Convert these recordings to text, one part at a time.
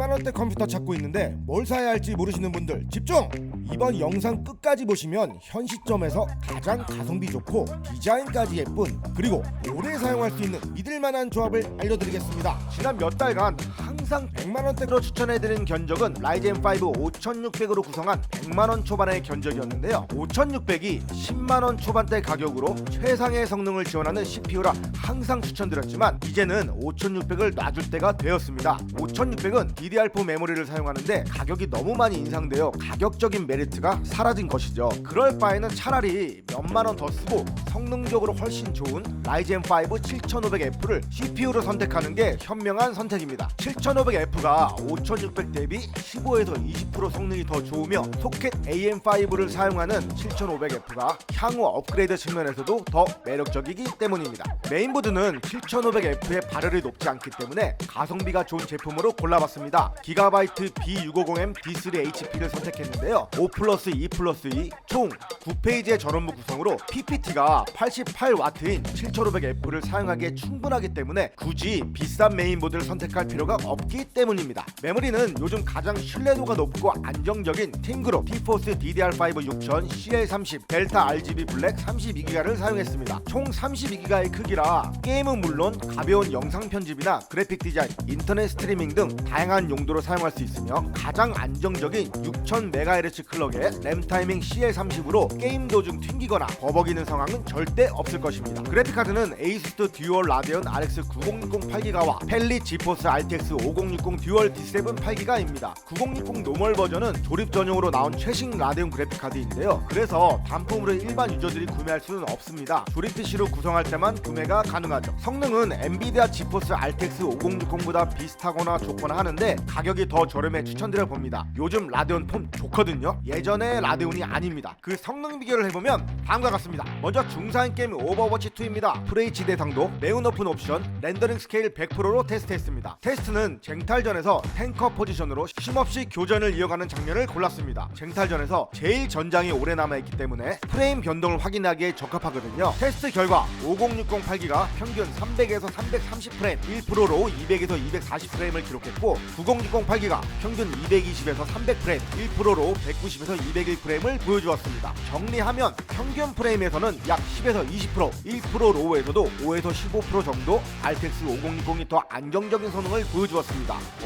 100만원대 컴퓨터 찾고 있는데 뭘 사야 할지 모르시는 분들 집중! 이번 영상 끝까지 보시면 현 시점에서 가장 가성비 좋고 디자인까지 예쁜 그리고 오래 사용할 수 있는 믿을만한 조합을 알려드리겠습니다 지난 몇 달간 항상 100만원대로 추천해드린 견적은 라이젠 5 5600으로 구성한 100만원 초반의 견적이었는데요. 5600이 10만원 초반대 가격으로 최상의 성능을 지원하는 CPU라 항상 추천드렸지만 이제는 5600을 놔줄 때가 되었습니다. 5600은 DDR4 메모리를 사용하는데 가격이 너무 많이 인상되어 가격적인 메리트가 사라진 것이죠. 그럴 바에는 차라리 몇만 원 더 쓰고 성능적으로 훨씬 좋은 라이젠 5 7500F를 CPU로 선택하는 게 현명한 선택입니다 7500F가 5600 대비 15에서 20% 성능이 더 좋으며 소켓 AM5를 사용하는 7500F가 향후 업그레이드 측면에서도 더 매력적이기 때문입니다. 메인보드는 7500F의 발열이 높지 않기 때문에 가성비가 좋은 제품으로 골라봤습니다. 기가바이트 B650M D3HP를 선택했는데요. 5 플러스 2 플러스 2 총 9페이지의 전원부 구성으로 PPT가 88W인 7500F를 사용하기에 충분하기 때문에 굳이 비싼 메인보드를 선택할 필요가 없기 때문입니다 메모리는 요즘 가장 신뢰도가 높고 안정적인 팅그룹 티포스 DDR5 6000 CL30 델타 RGB 블랙 32기가를 사용했습니다 총 32기가의 크기라 게임은 물론 가벼운 영상 편집이나 그래픽 디자인, 인터넷 스트리밍 등 다양한 용도로 사용할 수 있으며 가장 안정적인 6000MHz 클럭의 램 타이밍 CL30으로 게임 도중 튕기거나 버벅이는 상황은 절대 없을 것입니다. 그래픽 카드는 에이수스 듀얼 라데온 RX 9060 8기가와 펠리 지포스 RTX 5060 듀얼 D7 8기가입니다. 9060 노멀 버전은 조립 전용으로 나온 최신 라데온 그래픽 카드인데요. 그래서 단품으로 일반 유저들이 구매할 수는 없습니다. 조립 PC로 구성할 때만 구매가 가능하죠. 성능은 엔비디아 지포스 RTX 5060보다 비슷하거나 좋거나 하는데 가격이 더 저렴해 추천드려 봅니다. 요즘 라데온 폰 좋거든요. 예전의 라데온이 아닙니다. 그 성능 비교를 해보면 다음과 같습니다. 먼저 중사인 게임 오버워치 2입니다. FHD 대상도 매우 높은 옵션 렌더링 스케일 100%로 테스트했습니다. 테스트는 쟁탈전에서 탱커 포지션으로 쉼없이 교전을 이어가는 장면을 골랐습니다. 쟁탈전에서 제일 전장이 오래 남아있기 때문에 프레임 변동을 확인하기에 적합하거든요. 테스트 결과 5060 8기가 평균 300에서 330 프레임 1%로 200에서 240 프레임을 기록했고 9060 8기가 평균 220에서 300 프레임 1%로 190에서 201 프레임을 보여주었습니다. 정리하면 평균 프레임에서는 약 10에서 20% 1% 로우에서도 5에서 15% 정도 RTX 5060이 더 안정적인 성능을 보여주었습니다.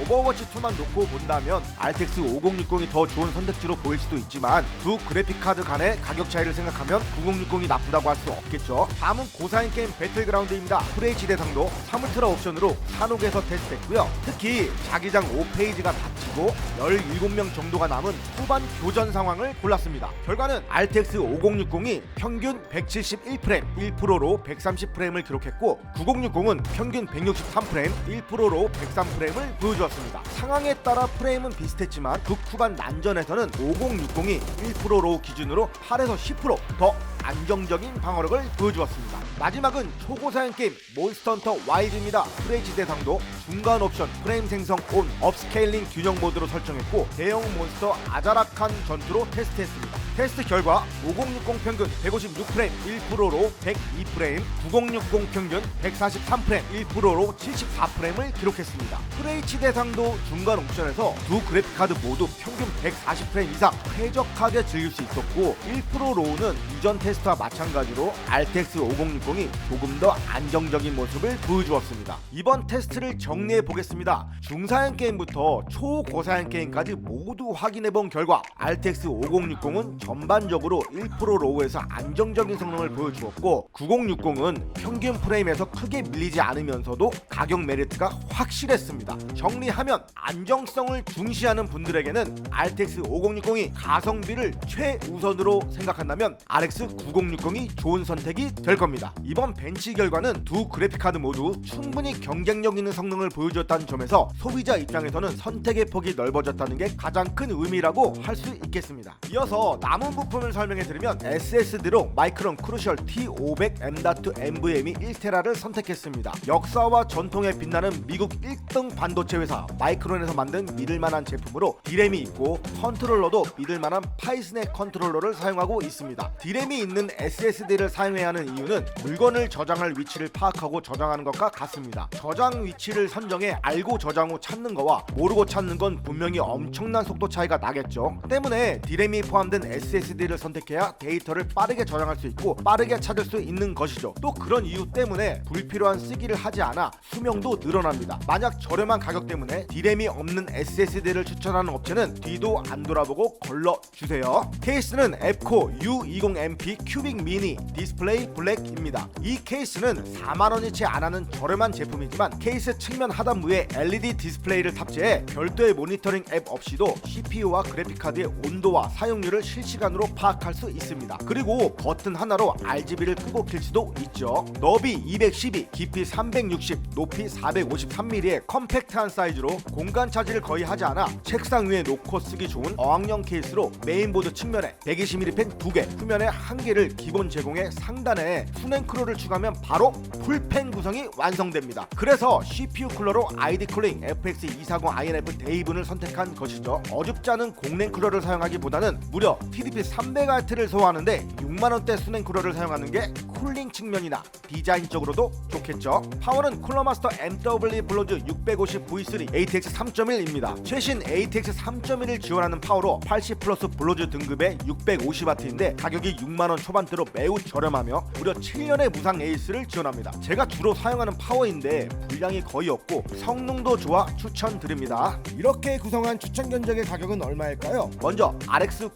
오버워치 2만 놓고 본다면 RTX 5060이 더 좋은 선택지로 보일 수도 있지만 두 그래픽 카드 간의 가격 차이를 생각하면 9060이 나쁘다고 할 수 없겠죠. 다음은 고사인 게임 배틀그라운드입니다. FH 대상도 사물트라 옵션으로 산옥에서 테스트했고요. 특히 자기장 5페이지가 닫히고 17명 정도가 남은 후반 교전 상황을 골랐습니다. 결과는 RTX 5060이 평균 171프레임 1%로 130프레임을 기록했고 9060은 평균 163프레임 1%로 103프레임 을 보여주었습니다. 상황에 따라 프레임은 비슷했지만 극 후반 난전에서는 5060이 1%로 기준으로 8에서 10%더 안정적인 방어력을 보여주었습니다. 마지막은 초고사양 게임 몬스터헌터 와일드입니다. FH 대상도 중간 옵션 프레임 생성 온 업스케일링 균형 모드로 설정했고 대형 몬스터 아자락한 전투로 테스트했습니다. 테스트 결과 5060 평균 156프레임 1%로 102프레임, 9060 평균 143프레임 1%로 74프레임을 기록했습니다. FH 대상도 중간 옵션에서 두 그래픽 카드 모두 평균 140프레임 이상 쾌적하게 즐길 수 있었고 1% 로우는 이전 테스트와 마찬가지로 RTX 5060이 조금 더 안정적인 모습을 보여주었습니다. 이번 테스트를 정리해 보겠습니다. 중사양 게임부터 초고사양 게임까지 모두 확인해 본 결과 RTX 5060은 전반적으로 1% 로우에서 안정적인 성능을 보여주었고 9060은 평균 프레임에서 크게 밀리지 않으면서도 가격 메리트가 확실했습니다. 정리하면 안정성을 중시하는 분들에게는 RTX 5060이 가성비를 최우선으로 생각한다면 RX 9060이 좋은 선택이 될 겁니다. 이번 벤치 결과는 두 그래픽 카드 모두 충분히 경쟁력 있는 성능을 보여줬다는 점에서 소비자 입장에서는 선택의 폭이 넓어졌다는 게 가장 큰 의미라고 할 수 있겠습니다. 이어서 남은 부품을 설명해 드리면 SSD로 마이크론 크루셜 T500 M.2 NVMe 1테라를 선택했습니다. 역사와 전통에 빛나는 미국 1등 반도체 회사 마이크론에서 만든 믿을만한 제품으로 디램이 있고 컨트롤러도 믿을만한 파이슨의 컨트롤러를 사용하고 있습니다. 디램이 있는 SSD를 사용해야 하는 이유는 물건을 저장할 위치를 파악하고 저장하는 것과 같습니다. 저장 위치를 선정해 알고 저장 후 찾는 거와 모르고 찾는 건 분명히 엄청난 속도 차이가 나겠죠. 때문에 디램이 포함된 SSD를 선택해야 데이터를 빠르게 저장할 수 있고 빠르게 찾을 수 있는 것이죠. 또 그런 이유 때문에 불필요한 쓰기를 하지 않아 수명도 늘어납니다. 만약 저렴한 가격 때문에 디램이 없는 SSD를 추천하는 업체는 뒤도 안 돌아보고 걸러 주세요. 케이스는 앱코 U20MP 큐빅 미니 디스플레이 블랙입니다. 이 케이스는 4만 원이 채 안 하는 저렴한 제품이지만 케이스 측면 하단부에 LED 디스플레이를 탑재해 별도의 모니터링 앱 없이도 CPU와 그래픽 카드의 온도와 사용률을 실시 간으로 파악할 수 있습니다. 그리고 버튼 하나로 RGB를 끄고 킬 수도 있죠. 너비 212, 깊이 360, 높이 453mm의 컴팩트한 사이즈로 공간 차지를 거의 하지 않아 책상 위에 놓고 쓰기 좋은 어학용 케이스로 메인보드 측면에 120mm 펜 2개, 후면에 1개를 기본 제공해 상단에 수냉크로를 추가하면 바로 풀펜 구성이 완성됩니다. 그래서 CPU 쿨러로 ID 쿨링 FX 240 INF 데이븐을 선택한 것이죠. 어줍지 않은 공랭 쿨러를 사용하기보다는 무려 TDP 300W를 소화하는데 6만 원대 수냉 쿨러를 사용하는 게 쿨링 측면이나 디자인적으로도 좋겠죠. 파워는 쿨러마스터 MW 블로즈 650V3 ATX 3.1입니다. 최신 ATX 3.1을 지원하는 파워로 80 플러스 블로즈 등급의 650W인데 가격이 6만 원 초반대로 매우 저렴하며 무려 7년의 무상 에이스를 지원합니다. 제가 주로 사용하는 파워인데 분량이 거의 없고 성능도 좋아 추천드립니다. 이렇게 구성한 추천 견적의 가격은 얼마일까요? 먼저 RX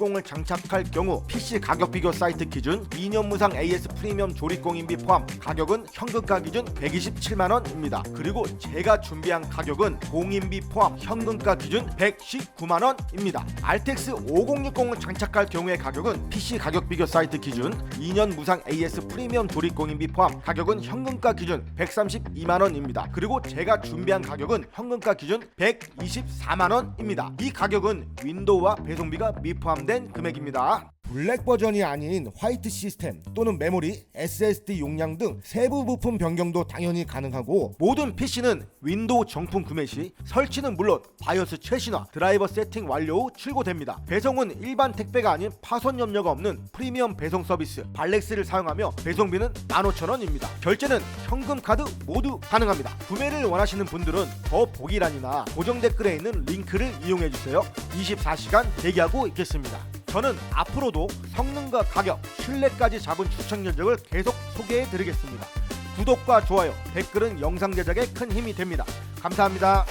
9060을 장착할 경우 PC 가격 비교 사이트 기준 2년 무상 AS 프리미엄 조립 공 인비 포함 가격은 현금가 기준 127만 원입니다. 그리고 제가 준비한 가격은 공인비 포함 현금가 기준 119만 원입니다. RTX 5060을 장착할 경우의 가격은 PC 가격 비교 사이트 기준 2년 무상 AS 프리미엄 조립 공 인비 포함 가격은 현금가 기준 132만 원입니다. 그리고 제가 준비한 가격은 현금가 기준 124만 원입니다. 이 가격은 윈도우와 배송비가 미 포함된 금액입니다. 블랙 버전이 아닌 화이트 시스템 또는 메모리, SSD 용량 등 세부 부품 변경도 당연히 가능하고 모든 PC는 윈도우 정품 구매 시 설치는 물론 바이오스 최신화, 드라이버 세팅 완료 후 출고됩니다. 배송은 일반 택배가 아닌 파손 염려가 없는 프리미엄 배송 서비스 발렉스를 사용하며 배송비는 15,000원입니다. 결제는 현금 카드 모두 가능합니다. 구매를 원하시는 분들은 더 보기란이나 고정 댓글에 있는 링크를 이용해 주세요. 24시간 대기하고 있겠습니다. 저는 앞으로도 성능과 가격, 신뢰까지 잡은 추천 견적을 계속 소개해 드리겠습니다. 구독과 좋아요, 댓글은 영상 제작에 큰 힘이 됩니다. 감사합니다.